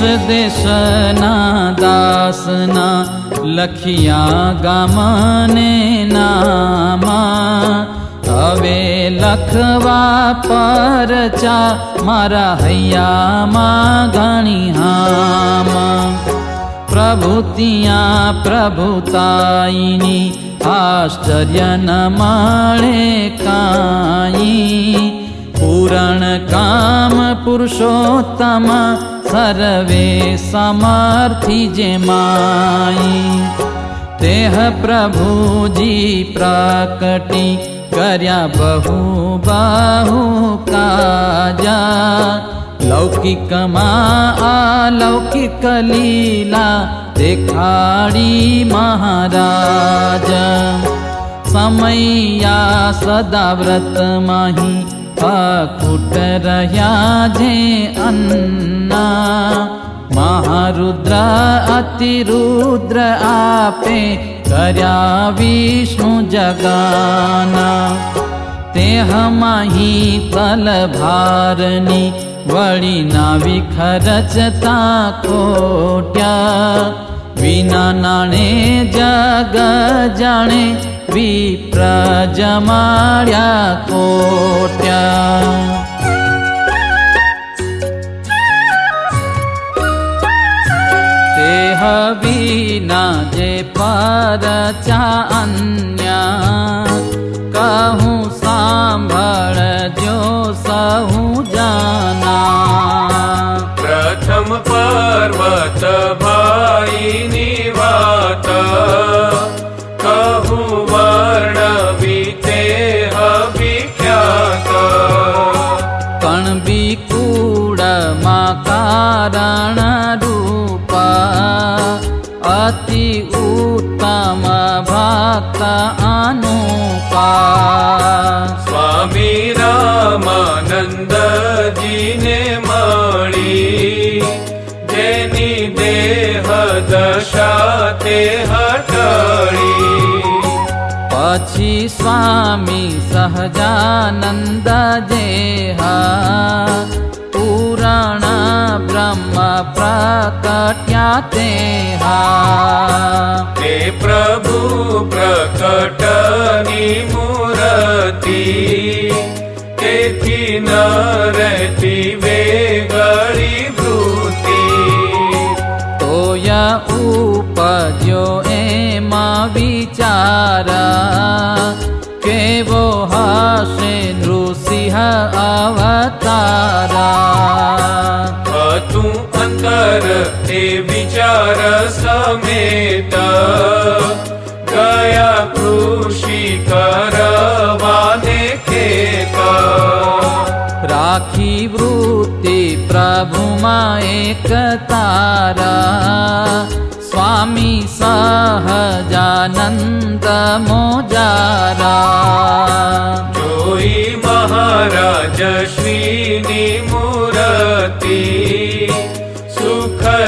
देशना दाना ले नामाखवाच मारा हैया मा गणीयामा प्रभुतिया प्रभुतायिनी आश्चर्य न माणे कायी पूरण काम पुरुषोत्तम सर्वे समर्थि जेमाय देह प्रभुजी प्राकटी कर्या बहु बहुकाजा लौकिकमा लौकिक लीला देखाडी महाराज। समया सदा व्रत माही अकुटरयाजे अन्ना। महारुद्र अतिरुद्र आपे कर्या विष्णु जगाना। तेह मही हमाहि पलभार वीना विखरचता कोट्या विना नाणे जग जाणे प्रज मार्या अन्या। पदच अन्याहु जो सह जाना। प्रथम पर्वत भानि કારણ રૂપા અતિ ઉત્તમ ભક્ત અનુપા સ્વામી રામાનંદજીને મળી જેની દેહ દશા તે હટળી પછી સ્વામી સહજાનંદ જેહા પુરાણ બ્રહ્મ પ્રકટ્યા તેહા તે પ્રભુ પ્રકટની મૂર્તિ. તેથી ન રહેતી વેગળી વૃત્તિ. તોયા ઉપજ્યો એમાં વિચાર. કેવો હશે નૃસિંહ અવતારા? ते विचार चार समेतया खषि करवा राखीभूति प्रभु मा एक तारा स्वामी सहजानन्द मोजारा। जोई महाराज श्रीनि मूरति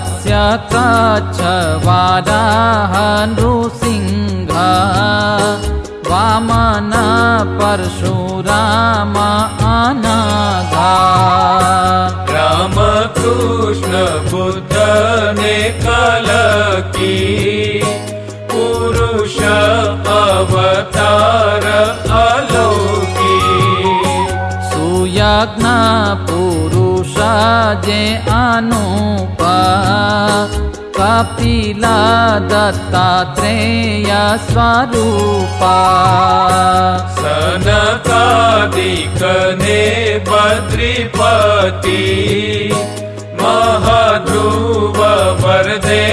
तस्य स्य नृसिंह वामन परशुराम अनघा राम कृष्ण बुधने कलकी पुरुष अवतार अलोकी। सुयज्ञ जे अनुपा कपिला दत्ता स्वरूपा। सनकादिकने बद्रिपति ने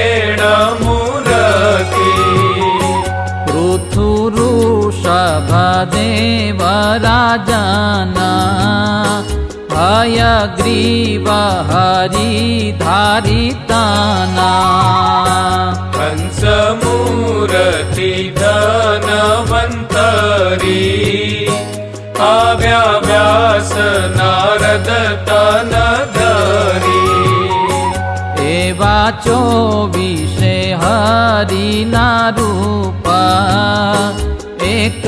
मुरति महदूपरदे मूलति य ग्रीव हरि धारिताना पंसमुरति धनवन्तरि आव्या व्यास नारद विषे हरिना रूपा એક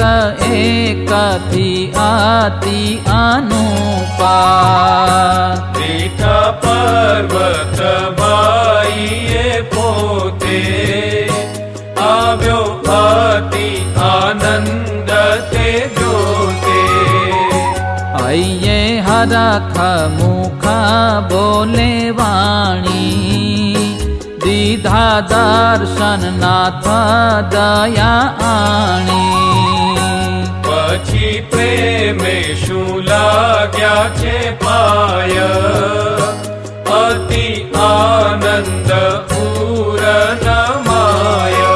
એકથી આતિ અનુપા મીઠા પર્વત બાઈએ પોતે આવ્યો અતિ આનંદ તે જોતે. અયે હરખ મુખ બોલે વાણી. દીધા દર્શન નાથ દયા આણી પછી પ્રેમે શું લાગ્યા છે પાય? અતિ આનંદ પૂરન માય.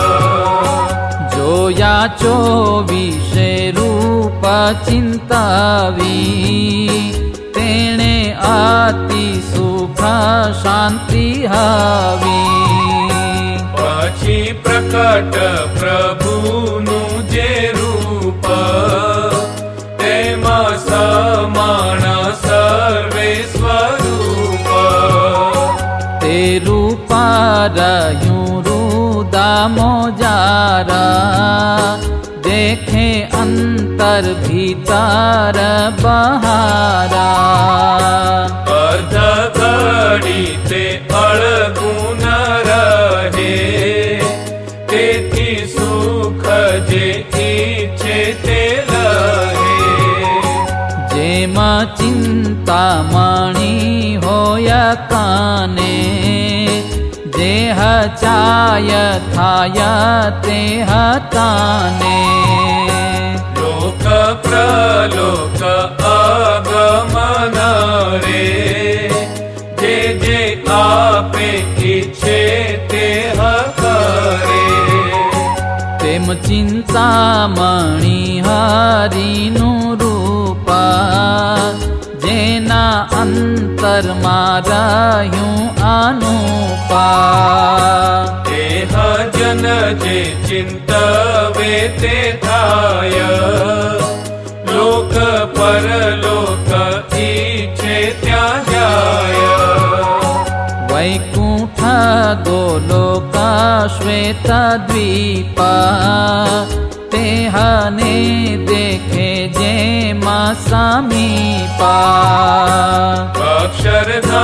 જોયા ચોવીસે રૂપ ચિંતાવી. તેણે અતિ સુખ શાંતિ હવી. પછી પ્રકટ પ્રભુનું જે રૂપ તેમાં સમાણ સર્વે સ્વરૂપ તે રૂપારયું રૂદામો જારા દેખે અંતર ભીતર બહારા. અર્ધ ઘડી તે અળગું ચિંતામણી હોય देह જેહ ચાય થાય તે जे चिन्तवे ते थाय लोक परलोक इच्छे कुठ गो लो श्वेता दीपा ते आदि लोक जे अक्षरधा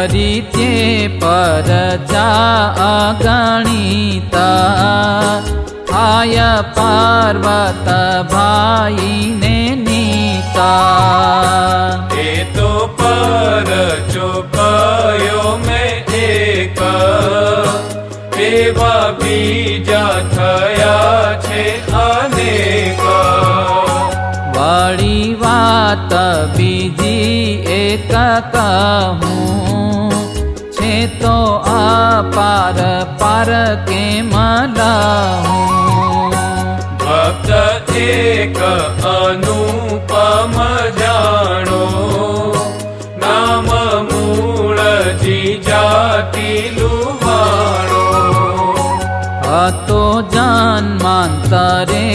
એ પર પરચા અગણિતા આય પાર્વત ભાઈને નીતા. એ તો પર ચોપાયો મેં એક. એવા બીજા થયા છે અનેક. વળી વાત બીજી એક કહું છે તો આ પાર પાર કે લહું ભક્ત એક અનુપમ જાણો. નામ મૂળજી જાતિ લુવાણો હતો જન્માંતરે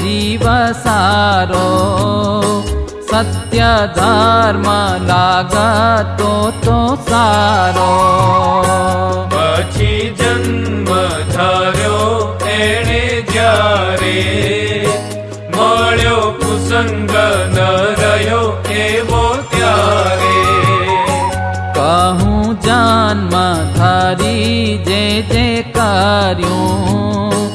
જીવ સારો. સત્ય ધારમાં લાગતો તો સારો. પછી જન્મ ધાર્યો એણે જ્યારે મળ્યો કુસંગ ન રહ્યો એવો ત્યારે. કહું જાનમાં ધારી જે જે કર્યું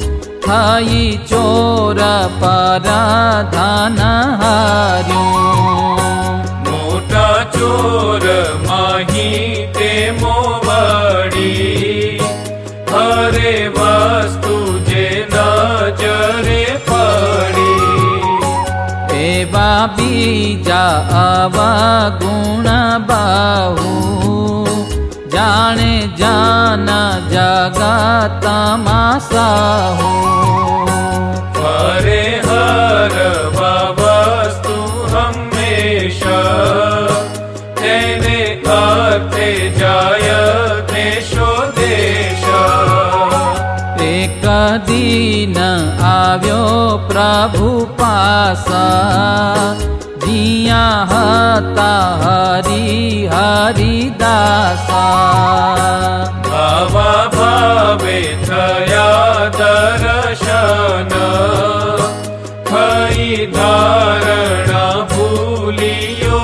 થઈ ચોર પર ધન હાર્યું મોટા ચોર માહી તે મોવડી હરે વસ્તુ જે નજરે પડી એવા બીજા અવગુણ બાહુ જાણે જાન જગતમાં સાહુ હરે હર વસ્તુ હંમેશા તેને અર્થે જાય દેશો દેશા એક દિન આવ્યો પ્રભુ પાસા જીયા હતા हरि हरि दा भवाया दर्शन। हरि धार भूलियो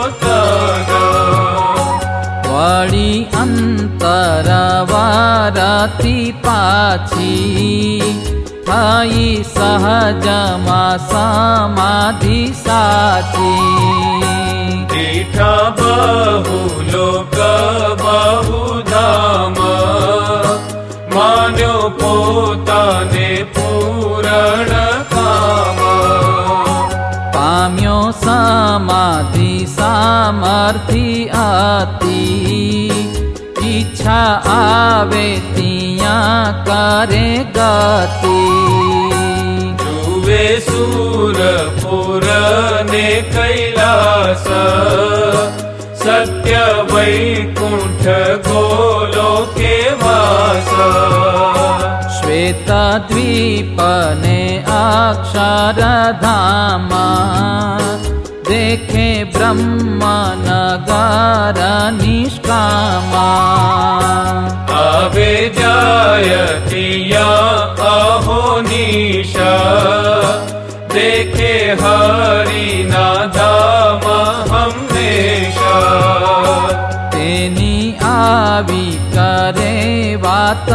अन्तरवारति पाची ई सहजमा समाधि साची દીઠા બહુ લોક, બહુ ધામ. માન્યો પોતાને પૂરણ કામ. પામ્યો સમાધિ સામર્થિ અતિ ઈચ્છા આવે, ત્યાં કરે ગતિ. सूरपुरने कैलास सत्य वै कुण्ठ गो लोके वास श्वेता दीपने निष्कामा। अवे जायति या अहो निशा દેખે હરિના ધામ હંમેશા તેની આવી કરે વાત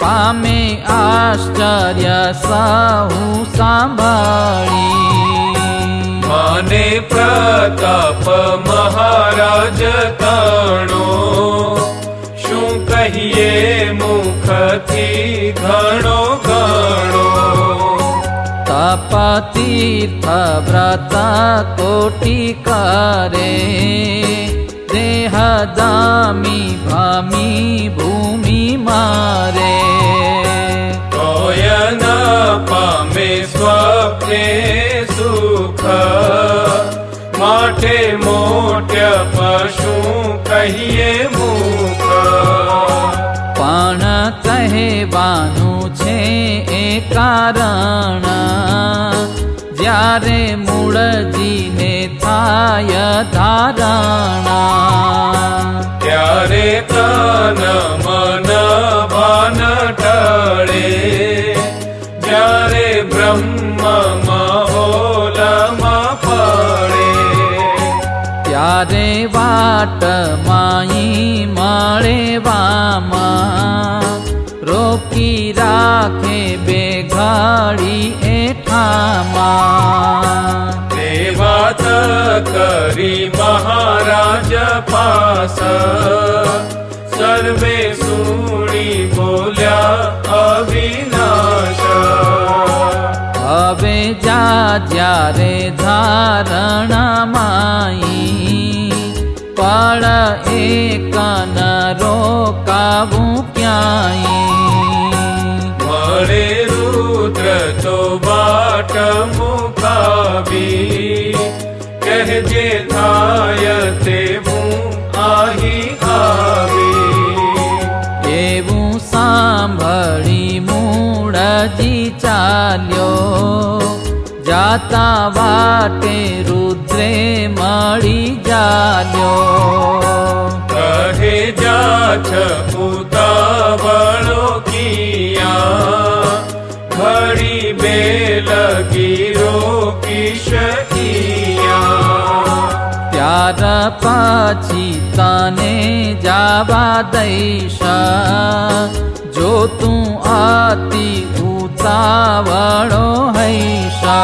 પામે આશ્ચર્ય સાહુ સાંભળી. મને પ્રતાપ મહારાજ તણો તીર્થ વ્રત કોટી કરે દેહ દામી ભામી ભૂમિ મારે કોયના પામે સ્વપ્ને સુખ માટે મોટ્ય પશુ કહીએ મુખ પણ કહેવાનું છે એ કારણ જ્યારે મૂળજીને થાય ધારણા. ત્યારે તન મન ભાન ટળે? જ્યારે બ્રહ્મ મહોલમાં પડે? ત્યારે વાટ માઈ મળે વામાં. રોકી રાખે બે ઘડી એઠામાં દેવાત કરી મહારાજ પાસ સર્વે સુણી બોલ્યા અવિનાશ હવે જા જ્યારે ધારણા માઈ પળ એક ન રોકાવું ક્યાંય એવું સાંભળી મૂળજી ચાલ્યો. જાતા વાટે રુદ્રે મળી જાલ્યો. કહે જાછ ઉતાવળો કિયા. ઘડી બે લગી રોકી શકિયા ત્યાર પછી તને જાવા દઈશ. જો તું આતિ ઉતાવળો હૈશા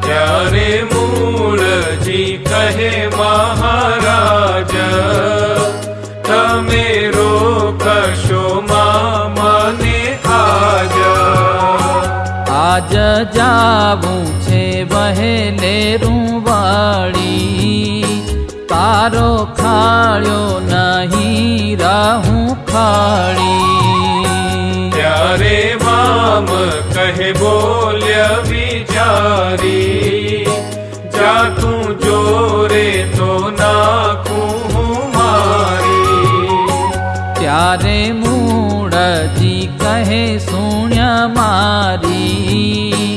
ત્યારે મૂળજી કહે મહારાજ તમે રોકશો મને આજ. આજ જાવું છે વહેલે રૂવાળી તારો ખાળ્યો નહીં રાહું ખાળી. ત્યારે મામ કહે બોલ્ય વિચારી. જા તું જોરે તો નાખું હું મારી. ત્યારે મૂળજી કહે સુણ્યા મારી.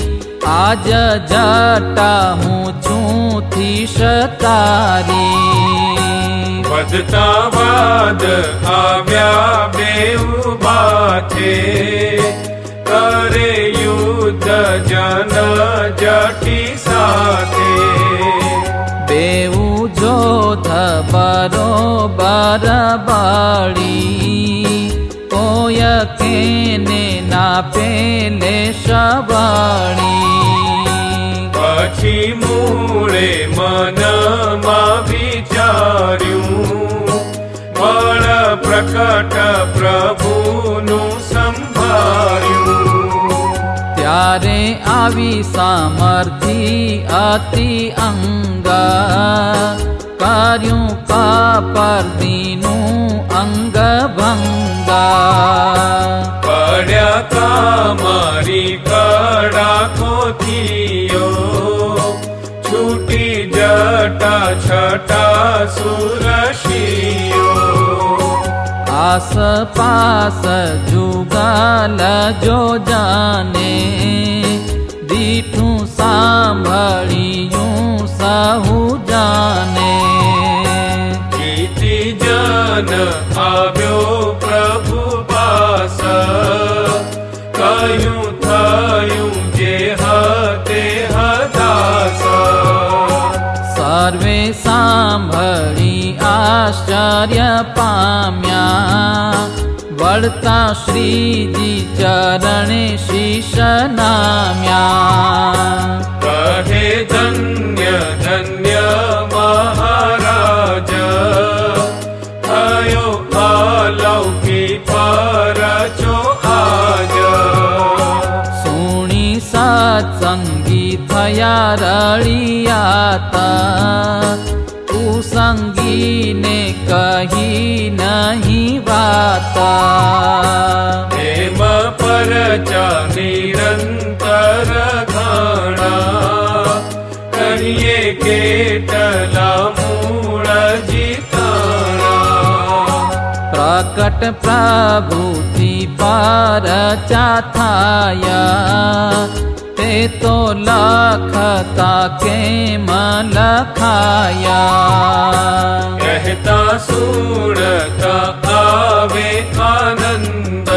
આજ જટા હું છું થી તારી વધતા વાદ આવ્યા બે છે કરે યુદ્ધ જન જટી સાથે. બેવું જોધ બરોબર બાળી કોય કેને ના પેલે શવાળી પછી મૂળે મનમાં વિચાર્યું બળ પ્રકટ પ્રભુનું સંભાર્યું ત્યારે આવી સામર્થી અતિ અંગા કાર્યું કાપરદીનું અંગ ભંગા પડ્યા કામારી કડા થયો જટા છટા સુરશિયો આસપાસ જુગાલ જો જાને દીઠું સાંભળ્યું સહુ જાને કીર્તિ જન આવ્યો આશ્ચર્ય પામ્યા. વળતા શ્રીજી ચરણે શીશ નામ્યા. કહે ધન્ય ધન્ય મહારાજ થયો અલૌકી છો આજ. સુણી સત્સંગી થયા રળિયાતા ने ी नहि भाता हेम परच निरन्तर कहि के तरा मूर्जित प्रकट प्रभूति पार તે લખતા કેમ લખાયા? કહેતા સુરતા આવે આનંદ.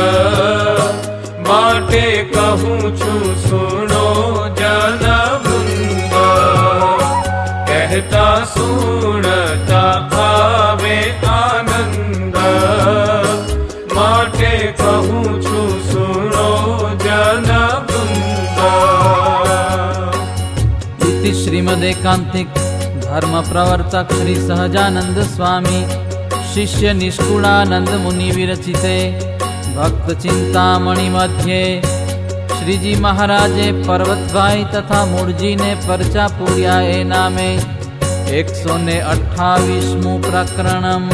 માટે કહું છું, સુણો જન વૃંદ કહેતા સુરતા આવે આનંદ. માટે કહું છું શ્રીમદેકાંતિક ધર્મ પ્રવર્તક શ્રી સહજાનંદ સ્વામી શિષ્ય નિષ્કુળાનંદ મુનિ વિરચિતે ભક્ત ચિંતામણી મધ્યે શ્રીજી મહારાજે પર્વતભાઈ તથા મૂળજીને પરચા પૂર્યા એ નામે એકસો ને અઠાવીસમું પ્રકરણમ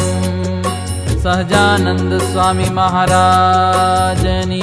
સહજાનંદ સ્વામી મહારાજની